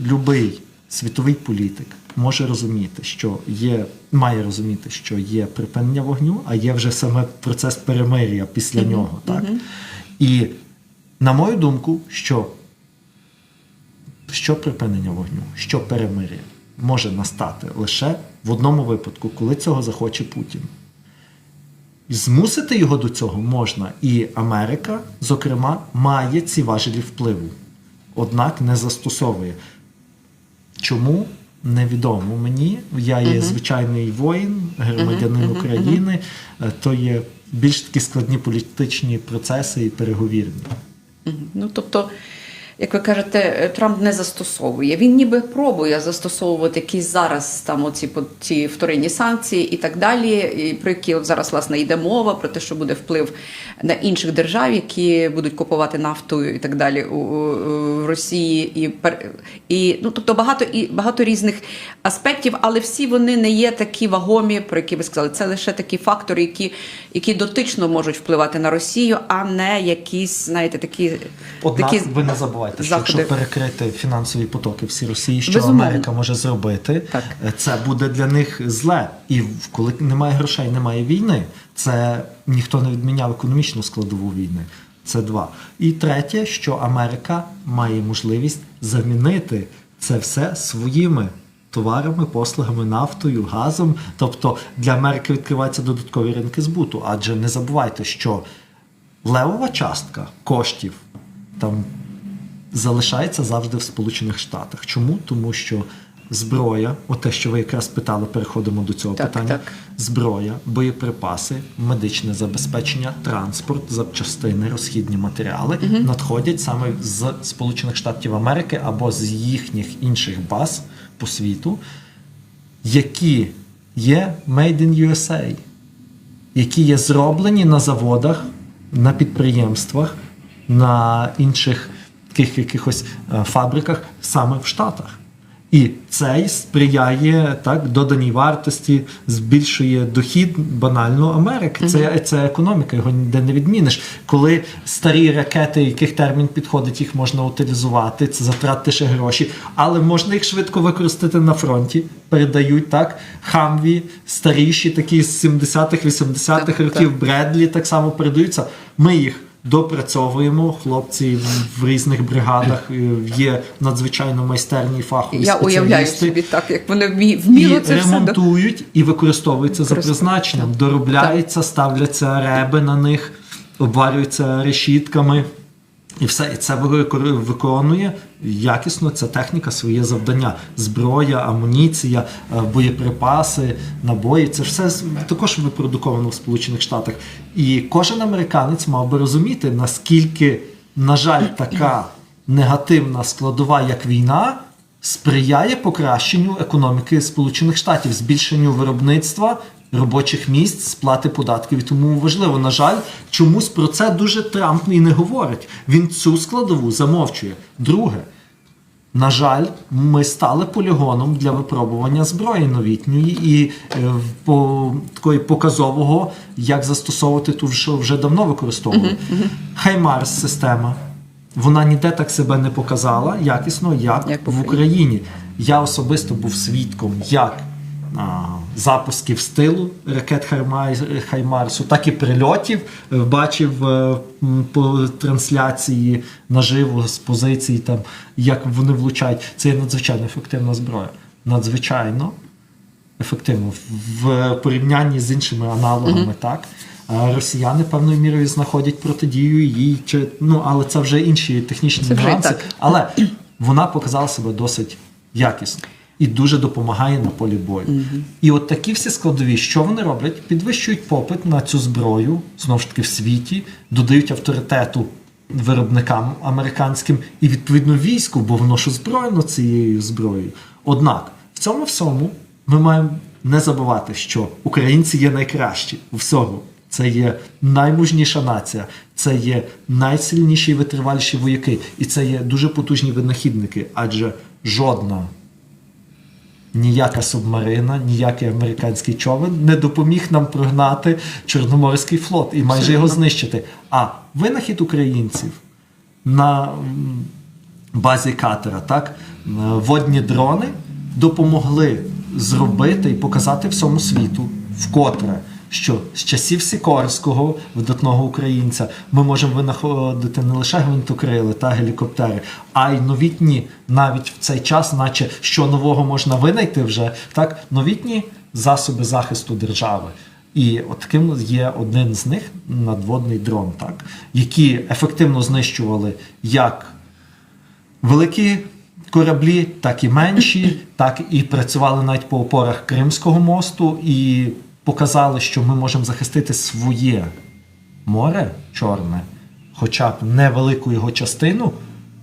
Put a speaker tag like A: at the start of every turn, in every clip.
A: любий світовий політик може розуміти, що є, має розуміти, що є припинення вогню, а є вже саме процес перемир'я після нього. Так? І на мою думку, що, що припинення вогню, що перемир'я може настати лише в одному випадку, коли цього захоче Путін. Змусити його до цього можна, і Америка, зокрема, має ці важелі впливу, однак не застосовує. Чому? Невідомо мені. Я є звичайний воїн, громадянин України, Е, то є більш такі складні політичні процеси і переговірні.
B: Ну тобто, як ви кажете, Трамп не застосовує. Він ніби пробує застосовувати якісь зараз там оці ці вторинні санкції і так далі, і про які от зараз власне йде мова, про те, що буде вплив на інших держав, які будуть купувати нафту і так далі у, у- у Росії, і і ну тобто багато і багато різних аспектів, але всі вони не є такі вагомі, про які ви сказали. Це лише такі фактори, які, які дотично можуть впливати на Росію, а не якісь, знаєте, такі
A: Однак
B: такі
A: ви не забувайте, що
B: заходи.
A: якщо перекрити фінансові потоки всі Росії, що
B: Безумовно.
A: Америка може зробити,
B: Так.
A: е, це буде для них зле. І коли немає грошей, немає війни, це ніхто не відміняв економічну складову війни. Це два. І третє, що Америка має можливість замінити це все своїми товарами, послугами, нафтою, газом. Тобто для Америки відкриваються додаткові ринки збуту. Адже не забувайте, що левова частка коштів там залишається завжди в Сполучених Штатах. Чому? Тому що зброя, оте, що ви якраз питали, переходимо до цього
B: Так,
A: питання.
B: так.
A: Зброя, боєприпаси, медичне забезпечення, транспорт, запчастини, розхідні матеріали надходять саме з Сполучених Штатів Америки або з їхніх інших баз по світу, які є Made in USA які є зроблені на заводах, на підприємствах, на інших таких якихось е, фабриках саме в Штатах. І це сприяє так доданій вартості, збільшує дохід банально Америки. Це, це економіка, його ніде не відміниш. Коли старі ракети, яких термін підходить, їх можна утилізувати, це затратити ще гроші, але можна їх швидко використати на фронті. Передають так хамві, старіші, такі з 70-х, 80-х
B: Так,
A: років Бредлі так само передаються. Ми їх допрацьовуємо. Хлопці в- різних бригадах е, є надзвичайно майстерні фахові
B: Я уявляю собі так, як вони вмі- вміло це все
A: ремонтують і використовуються за призначенням. Доробляються, ставляться реби на них, обварюються решітками. І все, і це виконує якісно ця техніка своє завдання. Зброя, амуніція, е, боєприпаси, набої. Це все також випродуковано в Сполучених Штатах. І кожен американець мав би розуміти, наскільки, на жаль, така негативна складова, як війна, сприяє покращенню економіки Сполучених Штатів, збільшенню виробництва. Робочих місць, сплати податків, і тому важливо. На жаль, чомусь про це дуже Трамп і не говорить. Він цю складову замовчує. Друге, на жаль, ми стали полігоном для випробування зброї новітньої і е, по такої показового, як застосовувати ту, що вже давно використовували. Хаймарс система. Вона ніде так себе не показала якісно, як,
B: Як
A: в Україні. Я особисто був свідком як запусків стилу ракет Хаймай- Хаймарсу, так і прильотів. Е, Бачив е, по трансляції наживо з позиції, там, як вони влучають. Це є надзвичайно ефективна зброя. Надзвичайно ефективно в порівнянні з іншими аналогами, так. Росіяни певною мірою знаходять протидію їй, чи ну але це вже інші технічні
B: Це
A: нюанси. Але вона показала себе досить якісно і дуже допомагає на полі бою. І от такі всі складові, що вони роблять? Підвищують попит на цю зброю знову ж таки в світі, додають авторитету виробникам американським і відповідно війську, бо воно ж озброєно цією зброєю. Однак в цьому всьому ми маємо не забувати, що українці є найкращі у всьому. Це є наймужніша нація, це є найсильніші і витриваліші вояки, і це є дуже потужні винахідники, адже жодна ніяка субмарина, ніякий американський човен не допоміг нам прогнати Чорноморський флот і майже його знищити. А винахід українців на базі катера. Так? Водні дрони допомогли зробити і показати всьому світу вкотре. Що з часів Сікорського, видатного українця, ми можемо винаходити не лише гвинтокрили та гелікоптери, а й новітні навіть в цей час, наче що нового можна винайти вже, так новітні засоби захисту держави. І от таким є один з них надводний дрон, так, які ефективно знищували як великі кораблі, так і менші, так і працювали навіть по опорах Кримського мосту і показали, що ми можемо захистити своє море чорне, хоча б невелику його частину,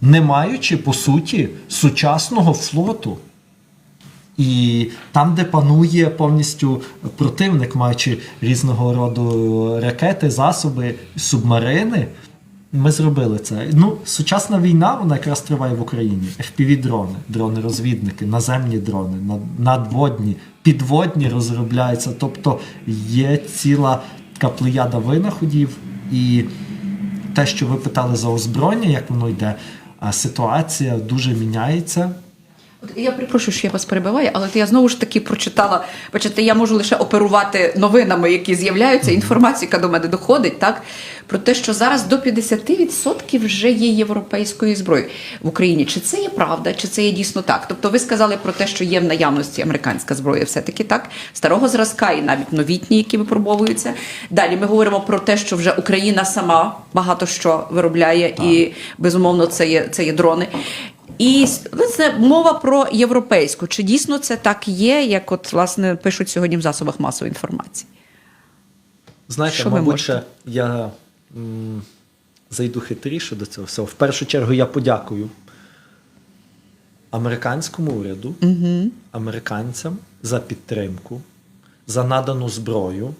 A: не маючи по суті сучасного флоту. І там, де панує повністю противник, маючи різного роду ракети, засоби, субмарини, ми зробили це. Ну, сучасна війна, вона якраз триває в Україні. FPV-дрони, дрони-розвідники, наземні дрони, надводні, підводні розробляються. Тобто є ціла така плеяда винаходів. І те, що ви питали за озброєння, як воно йде, ситуація дуже міняється.
B: Я перепрошую, що я вас перебиваю, але я знову ж таки прочитала. Бачите, я можу лише оперувати новинами, які з'являються, інформація, яка до мене доходить, так про те, що зараз до 50% вже є європейської зброї в Україні. Чи це є правда, чи це є дійсно так? Тобто, ви сказали про те, що є в наявності американська зброя, все таки так, старого зразка і навіть новітні, які випробовуються. Далі ми говоримо про те, що вже Україна сама багато що виробляє, і безумовно це є це є дрони. І це мова про європейську. Чи дійсно це так є, як от власне пишуть сьогодні в засобах масової інформації?
A: Знаєте, мабуть, я зайду хитріше до цього всього. В першу чергу я подякую американському уряду, американцям за підтримку, за надану зброю,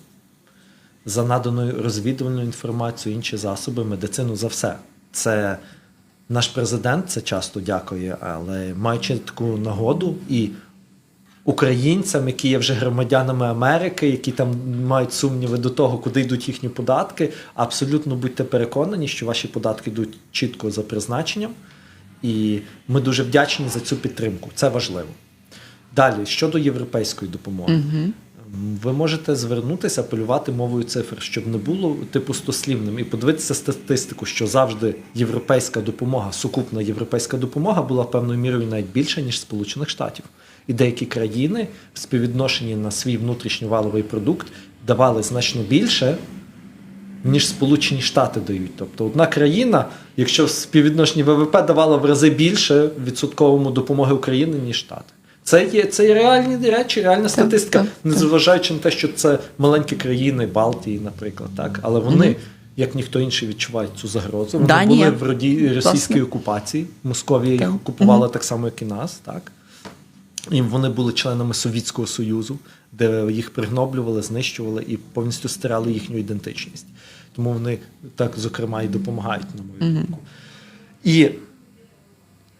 A: за надану розвідувальну інформацію, інші засоби, медицину за все. Це наш президент це часто дякує, але маючи таку нагоду і українцям, які є вже громадянами Америки, які там мають сумніви до того, куди йдуть їхні податки, абсолютно будьте переконані, що ваші податки йдуть чітко за призначенням, і ми дуже вдячні за цю підтримку. Це важливо. Далі, щодо європейської допомоги. М, Ви можете звернутися, апелювати мовою цифр, щоб не було типу стослівним, і подивитися статистику, що завжди європейська допомога, сукупна європейська допомога була певною мірою навіть більша, ніж Сполучених Штатів. І деякі країни в співвідношенні на свій внутрішньоваловий продукт давали значно більше, ніж Сполучені Штати дають. Тобто одна країна, якщо в співвідношенні ВВП давала в рази більше відсотковому допомоги України, ніж Штати. Це є, це є реальні речі, реальна статистика,
B: так, так.
A: незважаючи на те, що це маленькі країни Балтії, наприклад, так. Але вони, як ніхто інший, відчувають цю загрозу. Вони
B: Данія.
A: були в роді російській
B: Власне.
A: окупації. Московія їх окупувала так само, як і нас, так. І вони були членами Совєтського Союзу, де їх пригноблювали, знищували і повністю стирали їхню ідентичність. Тому вони так, зокрема, і допомагають, на мою думку. І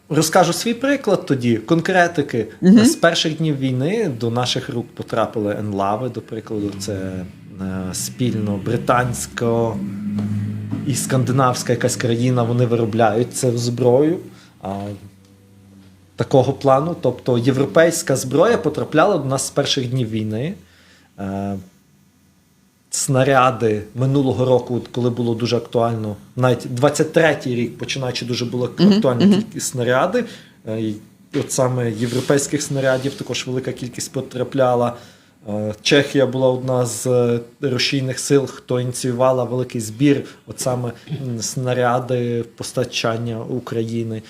A: розкажу свій приклад тоді, конкретики. З перших днів війни до наших рук потрапили енлави, до прикладу, це е, спільно британсько і скандинавська якась країна, вони виробляють цю зброю. Такого плану. Тобто європейська зброя потрапляла до нас з перших днів війни. Е, Снаряди минулого року, коли було дуже актуально, навіть 23-й рік, починаючи дуже було актуальні кількість снаряди. Е, і От саме європейських снарядів також велика кількість потрапляла. Е, Чехія була одна з рушійних сил, хто ініціювала великий збір, от саме снаряди постачання України.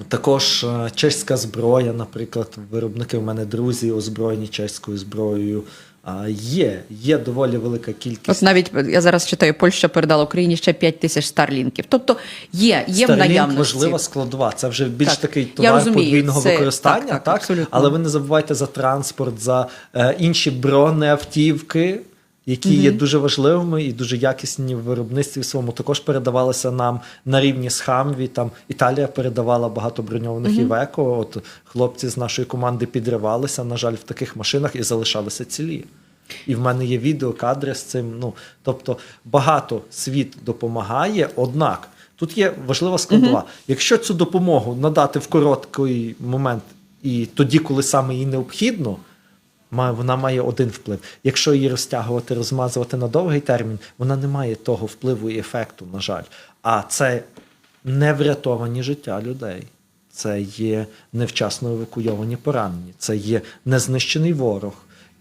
A: Е, також е, чеська зброя, наприклад, виробники в мене друзі озброєні чеською зброєю. А, Є, є доволі велика кількість.
B: От навіть я зараз читаю, Польща передала Україні ще 5 тисяч старлінків. Тобто є, є в
A: Starlink
B: наявності.
A: важлива складова. Це вже більш
B: Так.
A: такий товар
B: розумію,
A: подвійного
B: це-
A: використання,
B: так,
A: так,
B: так,
A: але ви не забувайте за транспорт, за е, інші бронеавтівки, які є дуже важливими і дуже якісні в виробництві своєму. Також передавалися нам на рівні з Хамві. Там Італія передавала багато броньованих Івеко. От хлопці з нашої команди підривалися, на жаль, в таких машинах і залишалися цілі. І в мене є відео, кадри з цим. Ну тобто багато світ допомагає, однак Тут є важлива складова. Якщо цю допомогу надати в короткий момент і тоді, коли саме їй необхідно, вона має один вплив. Якщо її розтягувати, розмазувати на довгий термін, вона не має того впливу і ефекту, на жаль. А це не врятовані життя людей. Це є невчасно евакуйовані поранені, це є незнищений ворог.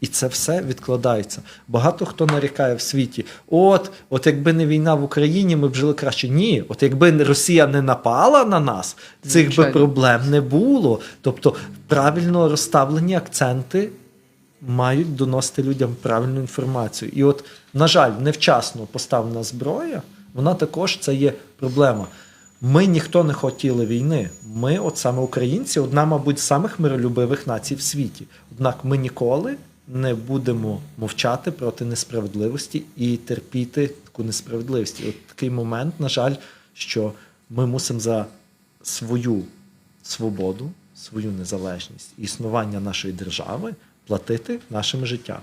A: І це все відкладається. Багато хто нарікає в світі: от, от якби не війна в Україні, ми б жили краще. Ні, от якби Росія не напала на нас, цих би проблем не було. Тобто правильно розставлені акценти мають доносити людям правильну інформацію. І от, на жаль, невчасно поставлена зброя, вона також це є проблема. Ми ніхто не хотіли війни. Ми, от саме українці, одна, мабуть, з самих миролюбивих націй в світі. Однак ми ніколи не будемо мовчати проти несправедливості і терпіти таку несправедливість. І от такий момент, на жаль, що ми мусимо за свою свободу, свою незалежність існування нашої держави платити нашими життями.